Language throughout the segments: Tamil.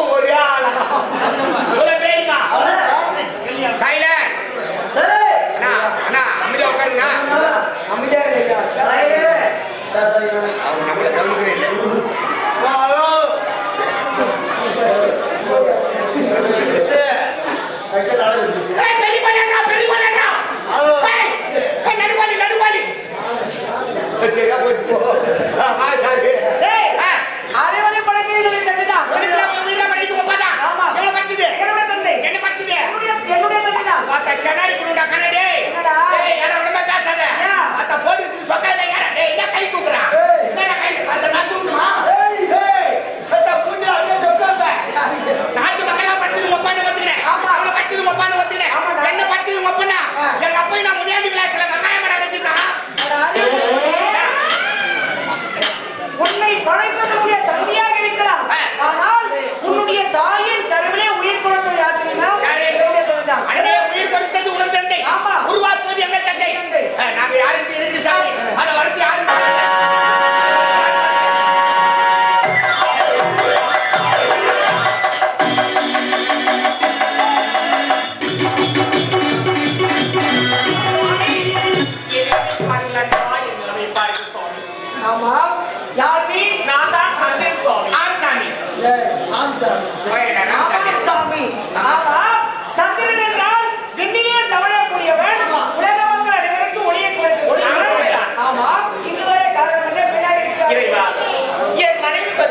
Glory.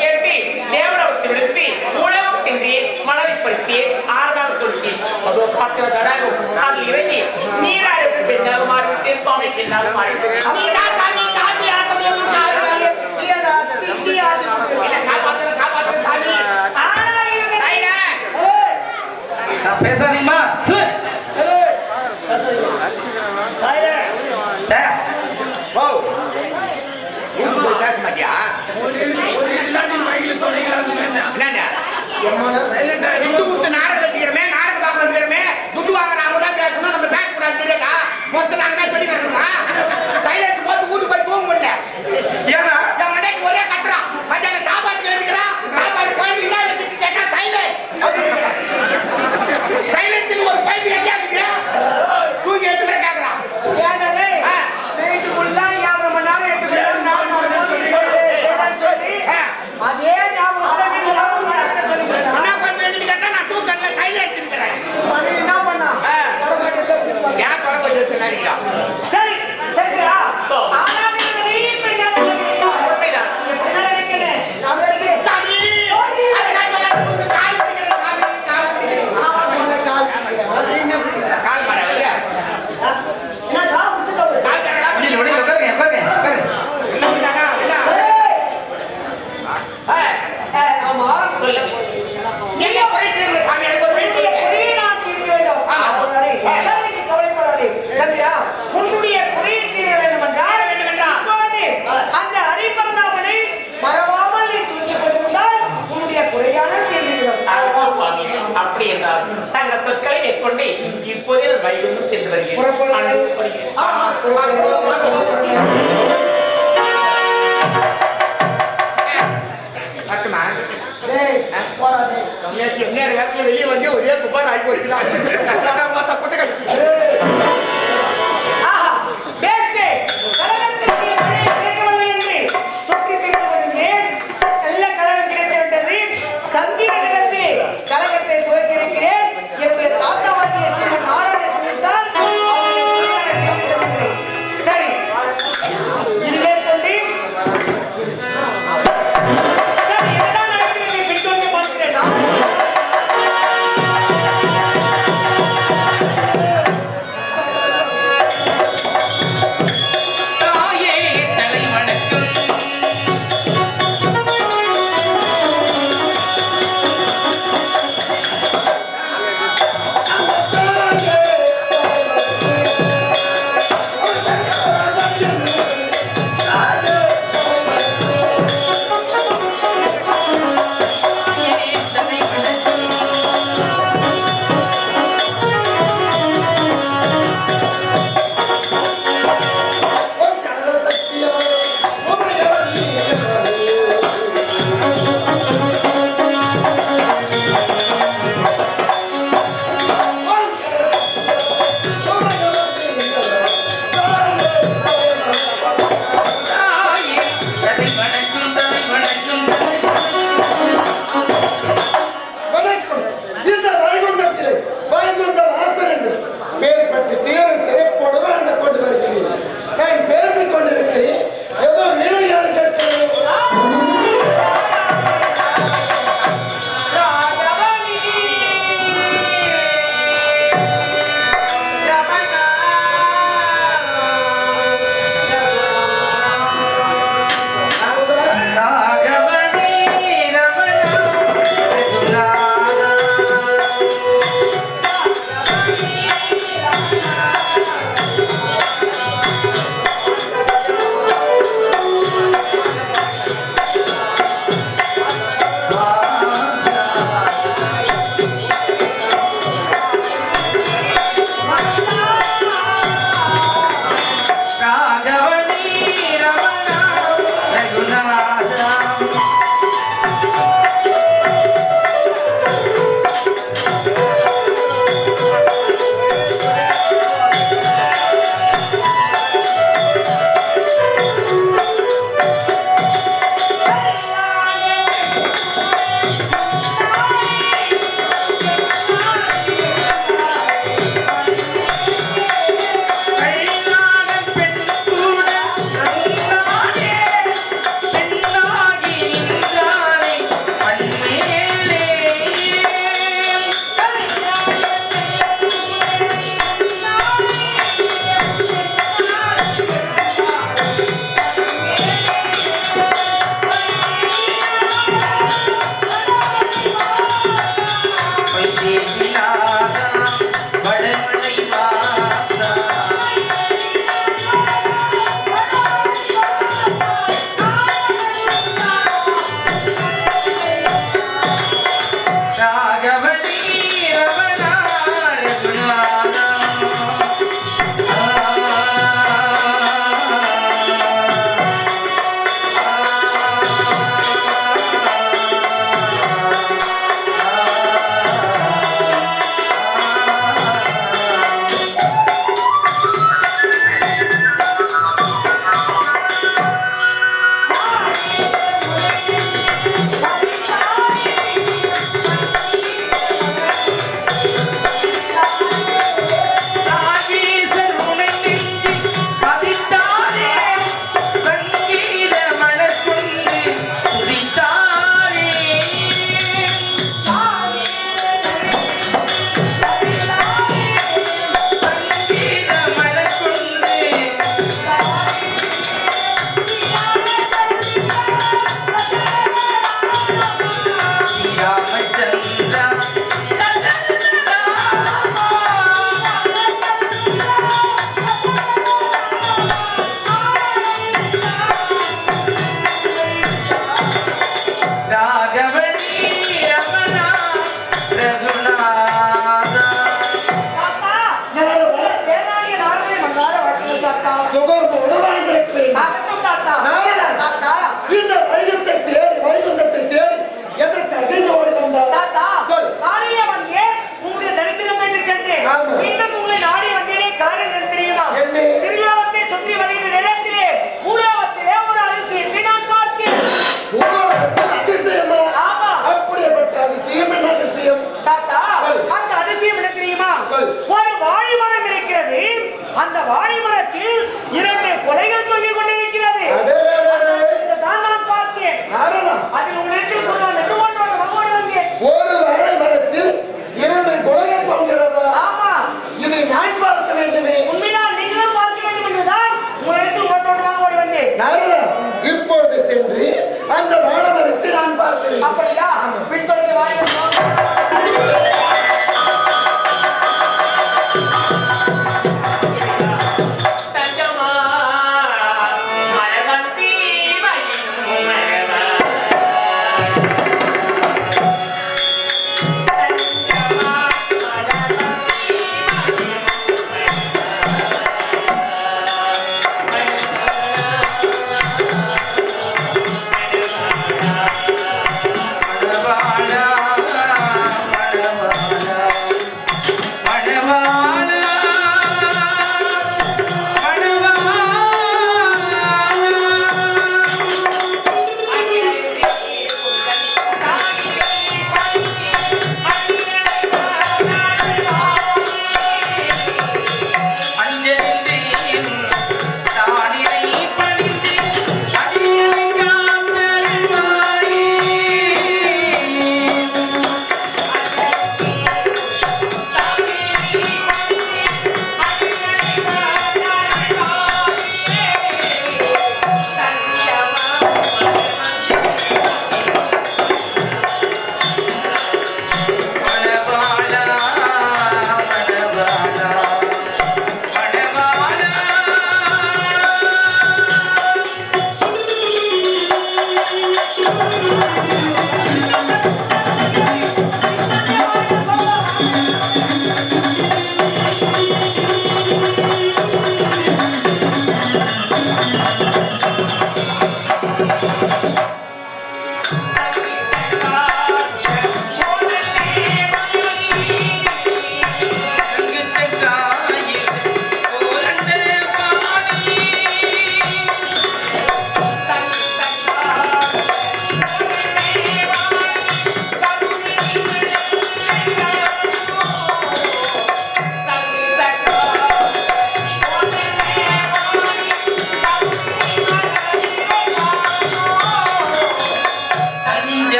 ಕೇಟಿ ದೇವರ ಬಿಡಿಸಿ ಉಳವ ಸಿಂದಿ ಮಳವಿ ಪಡಿಸಿ ಆರನಾಗ ತುಳಿಸಿ ಅದು ಪಾತ್ರ ದಡಾಗ ಅಲ್ಲಿ இறங்கி நீராடி பெண்ணாக மாறிவிட்டேன் சுவாமி பெண்ணாக பேசாதீமா பேச மாட்டியா நாடகம் வச்சுக்கிறமே நாடகம் பார்க்க வச்சுக்கிறமே. துட்டு வாங்குற அவங்க பேசணும் நம்ம பேச கூடாது தெரியாதா? மொத்தம் நாங்க தான் சொல்லிக்கிறோமா சைலன்ஸ் போட்டு வீட்டு போய் தூங்க முடியல. உங்கள் கைவிலும் சென்று வருகிறேன் வெளியே வந்து ஒரே குப்பார் ஆகி போச்சுன்னா பார்த்தா போட்டு கழிச்சு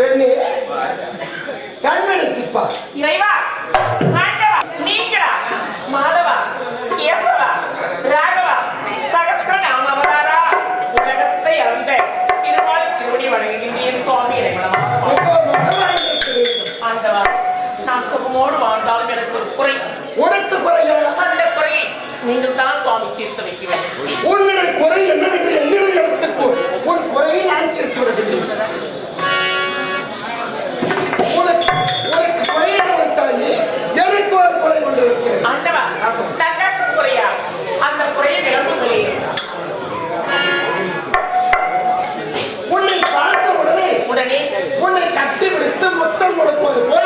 பெண்ணே. கண்ணெடுத்துப்பா. இறைவா ஆண்டவா மாதவா கேசவா ராகவா சகஸ்திர அவதாரா? உலகத்தை அளந்த திருவாள் திருவடி வழங்குகின்றேன் சுவாமி ஆண்டவா நான் சுகமோடு வாழ்ந்தாலும் எனக்கு ஒரு குறை. உனக்கு அந்த குறையை நீங்கள் தான் சுவாமி தீர்த்து வைக்க வேண்டும். உன்னுடைய குறை என்னவென்று என்னிடம் எடுத்துக்கோ உன் குறையை நான் தீர்த்து விடுகிறேன் ஆண்டவா தங்களுக்கு குறையா? அந்த குறையை விளம்புகளே உன்னை பார்த்த உடனே உடனே உன்னை கட்டி பிடித்து முத்தம் கொடுப்பது போல